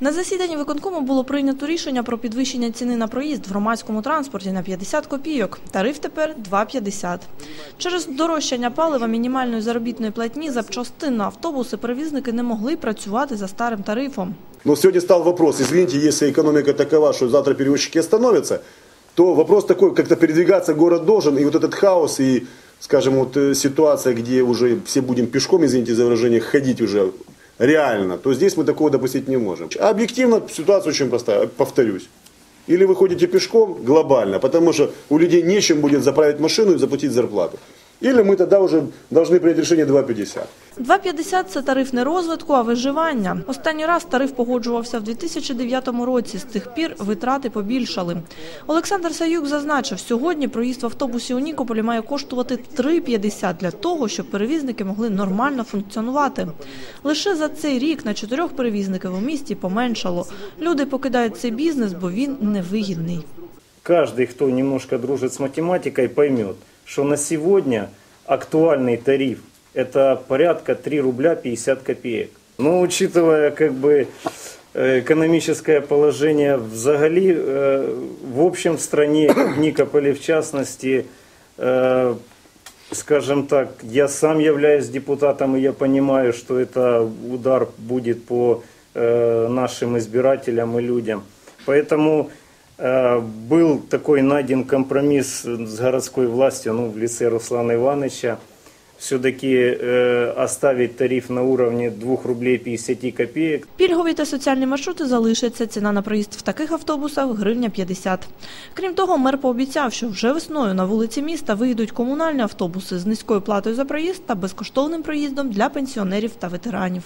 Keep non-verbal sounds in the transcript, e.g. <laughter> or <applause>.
На засіданні виконкому було прийнято рішення про підвищення ціни на проїзд в громадському транспорті на 50 копійок. Тариф тепер 2,50. Через дорожчання палива мінімальної заробітної платні запчастин на автобуси перевізники не могли працювати за старим тарифом. Но сегодня стал вопрос, извините, если экономика такова, что завтра перевозчики остановятся, то вопрос такой, как-то передвигаться город должен, и вот этот хаос, и, скажем, вот э, ситуация, где уже все будем пешком, извините за выражение, ходить уже реально, то здесь мы такого допустить не можем. Объективно ситуация очень простая, повторюсь. Или вы ходите пешком глобально, потому что у людей нечем будет заправить машину и заплатить зарплату. Или мы тогда уже должны принять решение 2,50. 2,50 – це тариф не розвитку, а виживання. Останній раз тариф погоджувався в 2009 році. З тих пір витрати побільшали. Олександр Саюк зазначив, сьогодні проїзд в автобусі у Нікополі має коштувати 3,50 для того, щоб перевізники могли нормально функціонувати. Лише за цей рік на чотирьох перевізників у місті поменшало. Люди покидають цей бізнес, бо він невигідний. Каждый, кто немножко дружит с математикой, поймет, что на сегодня актуальный тариф – это порядка 3 рубля 50 копеек. Но учитывая как бы э, экономическое положение взагалі, э, в общем в стране, <coughs> в Никополе в частности, э, скажем так, я сам являюсь депутатом, и я понимаю, что это удар будет по нашим избирателям и людям. Поэтому был такой найден компромисс с городской властью, ну, в лице Руслана Ивановича, все-таки э, оставить тариф на уровне 2 рублей 50 копеек. Пільгові та соціальні маршрути залишаться. Ціна на проїзд в таких автобусах – гривня 50. Крім того, мер пообіцяв, що вже весною на вулиці міста вийдуть комунальні автобуси з низькою платою за проїзд та безкоштовним проїздом для пенсіонерів та ветеранів.